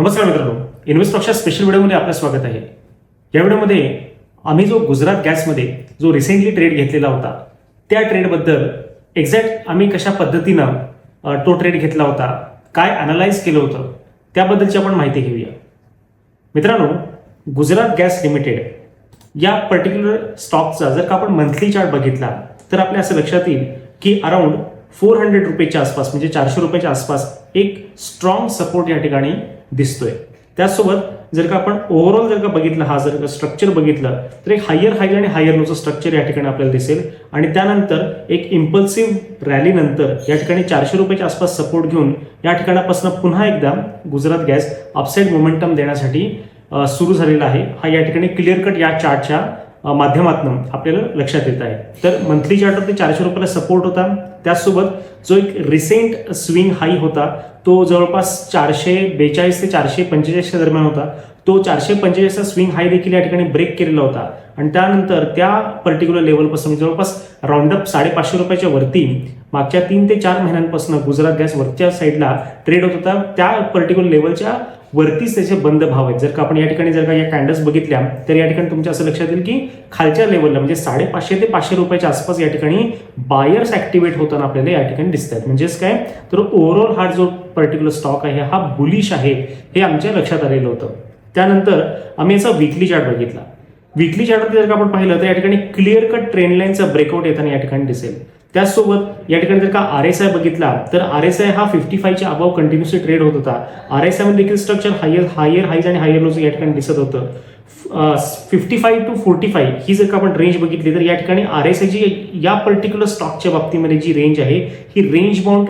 नमस्कार मित्रांनो इन्व्हेस्टॉकच्या स्पेशल व्हिडिओमध्ये आपलं स्वागत आहे. या व्हिडिओमध्ये आम्ही जो गुजरात गॅसमध्ये जो रिसेंटली ट्रेड घेतलेला होता त्या ट्रेडबद्दल एक्झॅक्ट आम्ही कशा पद्धतीनं तो ट्रेड घेतला होता काय अनालाइज केलं होतं त्याबद्दलची आपण माहिती घेऊया. मित्रांनो गुजरात गॅस लिमिटेड या पर्टिक्युलर स्टॉकचा जर का आपण मंथली चार्ट बघितला तर आपल्या असं लक्षात येईल की अराउंड फोर हंड्रेड रुपयेच्या आसपास म्हणजे चारशे रुपयाच्या आसपास एक स्ट्रॉंग सपोर्ट या ठिकाणी दिसतोय. त्याचसोबत जर का आपण ओव्हरऑल जर का बघितलं हा जर का स्ट्रक्चर बघितलं तर एक हायर हाय आणि हायर लोचं स्ट्रक्चर या ठिकाणी आपल्याला दिसेल. आणि त्यानंतर एक इम्पल्सिव्ह रॅली नंतर या ठिकाणी चारशे रुपयाच्या आसपास सपोर्ट घेऊन या ठिकाणापासून पुन्हा एकदा गुजरात गॅस अपसाईड मोमेंटम देण्यासाठी सुरू झालेला आहे. हा या ठिकाणी क्लिअर कट या चार्टच्या माध्यमातून आपल्याला लक्षात येत आहे. तर मंथली ते चारशे रुपयाला सपोर्ट होता. त्याचसोबत जो एक रिसेंट स्विंग हाई होता तो जवळपास चारशे बेचाळीस ते चारशे पंचेचाळीसच्या दरम्यान होता. तो चारशे पंचेचाळीसचा स्विंग हाय देखील या ठिकाणी ब्रेक केलेला होता. आणि त्यानंतर त्या पर्टिक्युलर लेवलपासून जवळपास राऊंडअप साडेपाचशे रुपयाच्या वरती मागच्या तीन ते चार महिन्यांपासून गुजरात गॅस वरच्या साईडला ट्रेड होत होता. त्या पर्टिक्युलर लेवलच्या वरतीच त्याचे बंद भाव आहेत. जर का आपण या ठिकाणी जर का या कॅन्डल्स बघितल्या तर या ठिकाणी तुमच्या असं लक्षात येईल की खालच्या लेवलला म्हणजे साडेपाचशे ते पाचशे रुपयाच्या आसपास या ठिकाणी बायर्स ऍक्टिव्हेट होताना आपल्याला या ठिकाणी दिसत आहेत म्हणजेच काय? तर ओव्हरऑल हा जो पर्टिक्युलर स्टॉक आहे हा बुलिश आहे हे आमच्या लक्षात आलेलं होतं. त्यानंतर आम्ही याचा विकली चार्ट बघितला. विकली चार्टवरती जर का आपण पाहिलं तर या ठिकाणी क्लिअर कट ट्रेंड लाईनचा ब्रेकआउट येताना या ठिकाणी दिसेल. त्याचसोबत या ठिकाणी जर का आर एस आय बघितला तर आर एस आय हा फिफ्टी फायच्या अबाव कंटिन्युअसली ट्रेड होत होता. आर एस आयमध्ये देखील स्ट्रक्चर हायर हायर हाईज आणि हायर लोज या ठिकाणी दिसत होतं. Fifty five to forty five ही जर का आपण रेंज बघितली तर या ठिकाणी आर एस आयची या पर्टिक्युलर स्टॉकच्या बाबतीमध्ये जी रेंज आहे ही रेंज बाउंड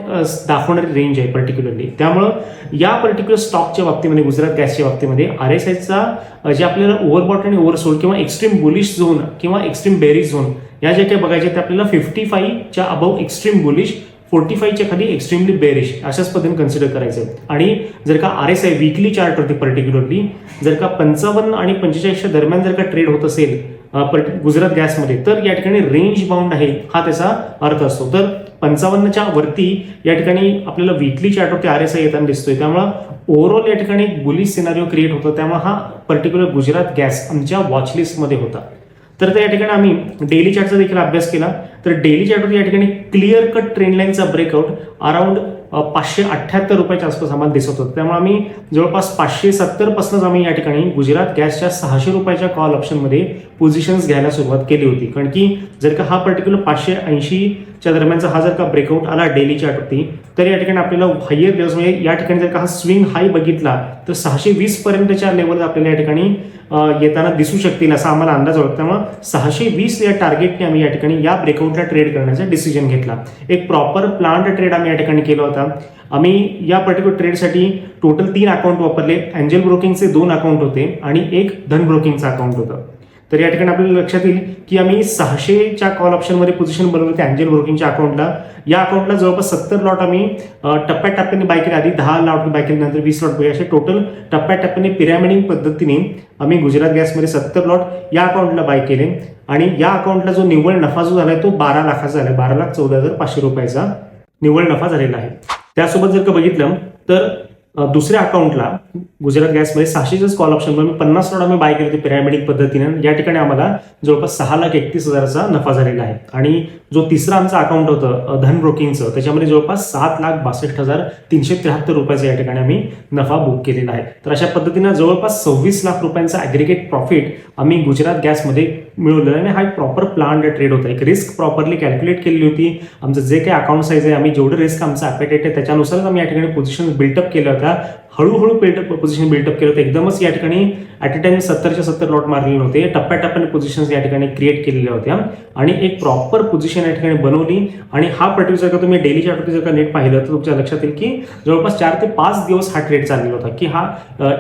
दाखवणारी रेंज आहे पर्टिक्युलरली त्यामुळं या पर्टिक्युलर स्टॉकच्या बाबतीमध्ये गुजरात गॅसच्या बाबतीमध्ये आर एस आयचा जे आपल्याला ओव्हरबॉट आणि ओव्हरसोल्ड किंवा एक्स्ट्रीम बुलिश झोन किंवा एक्स्ट्रीम बेरीज झोन या ज्या काही बघायच्या त्या आपल्याला फिफ्टी फाईव्हच्या अबव एक्स्ट्रीम बुलिश फोर्टी फाईव्हच्या खाली एक्स्ट्रीमली बेरिश अशाच पद्धतीने कन्सिडर करायचं आहे. आणि जर का आर एस आय विकली होती पर्टिक्युलरली जर का पंचावन्न आणि पंचेचाळीसच्या दरम्यान जर का ट्रेड होत असेल अ, गुजरात गॅसमध्ये तर या ठिकाणी रेंज बाउंड आहे हा त्याचा अर्थ असतो. तर पंचावन्नच्या वरती या ठिकाणी आपल्याला वीकली चार्टवरती आर एस आय येताना दिसतोय. त्यामुळं ओव्हरऑल या ठिकाणी बुलिश सिनारिओ क्रिएट होतो. त्यामुळे हा पर्टिक्युलर गुजरात गॅस आमच्या वॉचलिस्टमध्ये होता. तर त्या ठिकाणी आम्ही डेली चार्टचा देखील अभ्यास केला. तर डेली चार्टवर या ठिकाणी क्लिअर कट ट्रेंड लाईनचा ब्रेकआउट अराउंड पाचशे अठ्ठ्याहत्तर रुपयाच्या आसपास आम्हाला दिसत होतं. त्यामुळे आम्ही जवळपास पाचशे सत्तरपासूनच आम्ही या ठिकाणी गुजरात गॅसच्या सहाशे रुपयाच्या कॉल ऑप्शनमध्ये पोझिशन्स घ्यायला सुरुवात केली होती. कारण की जर का हा पर्टिक्युलर पाचशे ऐंशीच्या दरम्यानचा हा जर का ब्रेकआउट आला डेली चार्टवरती तर या ठिकाणी आपल्याला हायर लेवल्स म्हणजे या ठिकाणी जर का हा स्विंग हाय बघितला तर सहाशे वीसपर्यंतच्या लेवल आपल्याला या ठिकाणी येताना दिसू शकतील असा आम्हाला अंदाज होता. त्यामुळे सहाशे वीस या टार्गेटने आम्ही या ठिकाणी या ब्रेकआउटला ट्रेड करण्याचा डिसिजन घेतला. एक प्रॉपर प्लांट ट्रेड आम्ही या ठिकाणी केला होता. आम्ही या पर्टिक्युलर ट्रेडसाठी टोटल तीन अकाउंट वापरले. अँजल ब्रोकिंगचे दोन अकाउंट होते आणि एक धन ब्रोकिंगचं अकाउंट होतं. तर या ठिकाणी आपल्याला लक्षात येईल की आम्ही सहाशेच्या कॉल ऑप्शनमध्ये पोझिशन बनवली होती अँजल ब्रोकिंगच्या अकाउंटला या अकाउंटला जवळपास सत्तर लॉट आम्ही टप्प्याटप्प्याने बाय केले. आधी दहा लॉट बाय केले नंतर वीस लॉट असे टोटल टप्प्याटप्प्याने पिरॅमिडिंग पद्धतीने आम्ही गुजरात गॅसमध्ये सत्तर लॉट या अकाउंटला बाय केले. आणि या अकाउंटला जो निव्वळ नफा जो झालाय तो बारा लाखाचा झाला बारा लाख चौदा हजार पाचशे रुपयाचा निव्वळ नफा झालेला आहे. त्यासोबत जर का बघितलं तर दुसऱ्या अकाउंटला गुजरात गॅसमध्ये सहाशेच कॉल ऑप्शन मी पन्नास लॉट आम्ही बाय केले होते पिरॅमिडिक पद्धतीने. या ठिकाणी आम्हाला जवळपास सहा लाख एकतीस हजाराचा नफा झालेला आहे. आणि जो तिसरा आमचा अकाउंट होतं धन ब्रोकिंगचं त्याच्यामध्ये जवळपास सात लाख बासष्ट हजार तीनशे त्र्याहत्तर रुपयाचा या ठिकाणी आम्ही नफा बुक केलेला आहे. तर अशा पद्धतीनं जवळपास सव्वीस लाख रुपयांचा ॲग्रिगेट प्रॉफिट आम्ही गुजरात गॅसमध्ये मिळवलेला आणि हा एक प्रॉपर प्लान ट्रेड होता. एक रिस्क प्रॉपरली कॅल्क्युलेट केलेली होती. आमचं जे काही अकाउंट साईज आहे आम्ही जेवढं रिस्क आमचा अपेटेट आहे त्याच्यानुसारच आम्ही या ठिकाणी पोझिशन बिल्टअप केल्या होत्या. हळूहळू बिल्डअप पोझिशन बिल्डअप केलं. होतं एकदमच या ठिकाणी ॲट अ टाइम सत्तरच्या सत्तर लॉट मारलेले नव्हते. टप्प्याटप्प्याने पोझिशन्स या ठिकाणी क्रिएट केलेल्या होत्या. आणि एक प्रॉपर पोझिशन या ठिकाणी बनवली. आणि हा पर्टिक्युलर जर का तुम्ही डेली चार्टवरती जर का नेट पाहिलं तर तुमच्या लक्षात येईल की जवळपास चार ते पाच दिवस हा ट्रेड चाललेला होता. की हा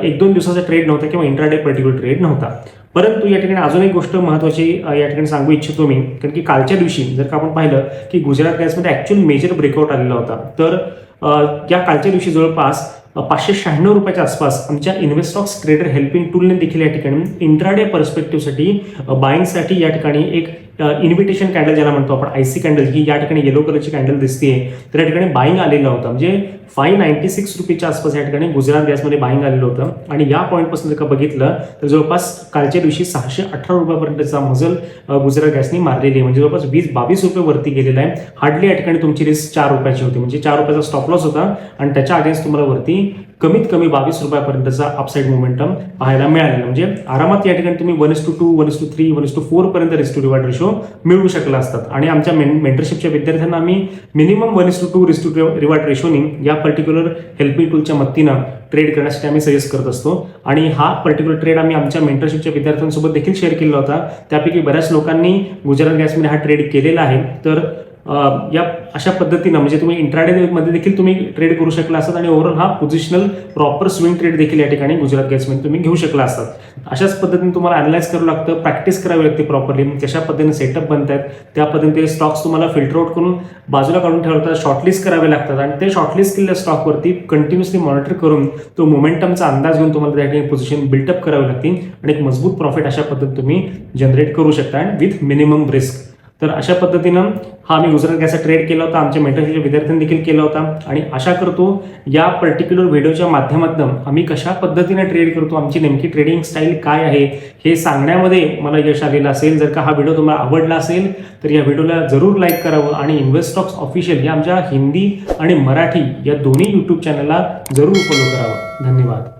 एक दोन दिवसाचा ट्रेड नव्हता किंवा इंट्राडे पर्टिक्युलर ट्रेड नव्हता. परंतु या ठिकाणी अजून एक गोष्ट महत्वाची या ठिकाणी सांगू इच्छितो मी. कारण की कालच्या दिवशी जर का आपण पाहिलं की गुजरात गॅसमध्ये ऍक्च्युअल मेजर ब्रेकआउट आलेला होता. तर या कालच्या दिवशी जवळपास पाचशे शहाण्णव रुपयाच्या आसपास आमच्या इन्व्हेस्टॉक्स ट्रेडर हेल्पिंग टूलने देखील या ठिकाणी इंट्राडे पर्स्पेक्टिव्हसाठी बाईंगसाठी या ठिकाणी एक इन्व्हिटेशन कॅन्डल ज्याला म्हणतो आपण आयसी कॅन्डल ही या ठिकाणी येलो कलरची कॅन्डल दिसते तर या ठिकाणी बाईंग आलेलं होतं. म्हणजे फाईव्ह नाईन्टी सिक्स रुपीच्या आसपास या ठिकाणी गुजरात गॅसमध्ये बाईंग आलेलं होतं. आणि या पॉईंटपासून जर का बघितलं तर जवळपास कालच्या दिवशी सहाशे अठरा रुपयापर्यंतचा मजल गुजरात गॅसने मारलेली आहे. म्हणजे जवळपास वीस बावीस रुपये वरती गेलेला आहे. हार्डली या ठिकाणी तुमची रिस्क चार रुपयाची होती. म्हणजे चार रुपयाचा स्टॉप लॉस होता. आणि त्याच्या अगेन्स्ट तुम्हाला वरती कमीत कमी बावीस रुपयापर्यंतचा अपसाईड मोमेंटम पाहायला मिळालेला. म्हणजे आरामात या ठिकाणी तुम्ही one is to two one is to three one is to four पर्यंत रिस्क टू रिवार्ड रेशो मिळवू शकला असतात. आणि आमच्या मेंटरशिपच्या विद्यार्थ्यांना आम्ही minimum one is to two risk to reward रेशोनी या पर्टिक्युलर हेल्पिंग टूलच्या मदतीनं ट्रेड करण्यासाठी आम्ही सजेस्ट करत असतो. आणि हा पर्टिक्युलर ट्रेड आम्ही आमच्या मेंटरशिपच्या विद्यार्थ्यांसोबत देखील शेअर केला होता. त्यापैकी बऱ्याच लोकांनी गुजरात गॅसमध्ये हा ट्रेड केलेला आहे. तर या अशा पद्धतीनं म्हणजे तुम्ही इंट्राडे मध्ये देखील तुम्ही ट्रेड करू शकला असतात आणि ओव्हरऑल हा पोझिशनल प्रॉपर स्विंग ट्रेड देखील या ठिकाणी गुजरात गॅसमध्ये तुम्ही घेऊ शकला असतात. अशाच पद्धतीने तुम्हाला अनालाइज करावं लागतं प्रॅक्टिस करावी लागते प्रॉपरली कशा पद्धतीने सेटअप बनतात त्या पद्धतीने स्टॉक्स तुम्हाला फिल्टर आउट करून बाजूला काढून ठेवतात शॉर्टलिस्ट करावे लागतात आणि ते शॉर्टलिस्ट केलेल्या स्टॉकवरती कंटिन्युअसली मॉनिटर करून तो मोमेंटमचा अंदाज घेऊन तुम्हाला त्या ठिकाणी पोझिशन बिल्टअप करावी लागतील आणि एक मजबूत प्रॉफिट अशा पद्धतीने तुम्ही जनरेट करू शकता अँड विथ मिनिमम रिस्क तर अशा पद्धतीनं हा आम्ही गुजरात गॅसचा ट्रेड केला होता. आमच्या मेंटरशिपच्या विद्यार्थ्यांनी देखील केला होता. आणि आशा करतो या पर्टिक्युलर व्हिडिओच्या माध्यमातून आम्ही कशा पद्धतीने ट्रेड करतो आमची नेमकी ट्रेडिंग स्टाईल काय आहे हे सांगण्यामध्ये मला यश आलेलं असेल. जर का हा व्हिडिओ तुम्हाला आवडला असेल तर या व्हिडिओला जरूर लाईक करावं आणि इन्व्हेस्टॉक्स ऑफिशियल या आमच्या हिंदी आणि मराठी या दोन्ही यूट्यूब चॅनलला जरूर फॉलो करावं. धन्यवाद.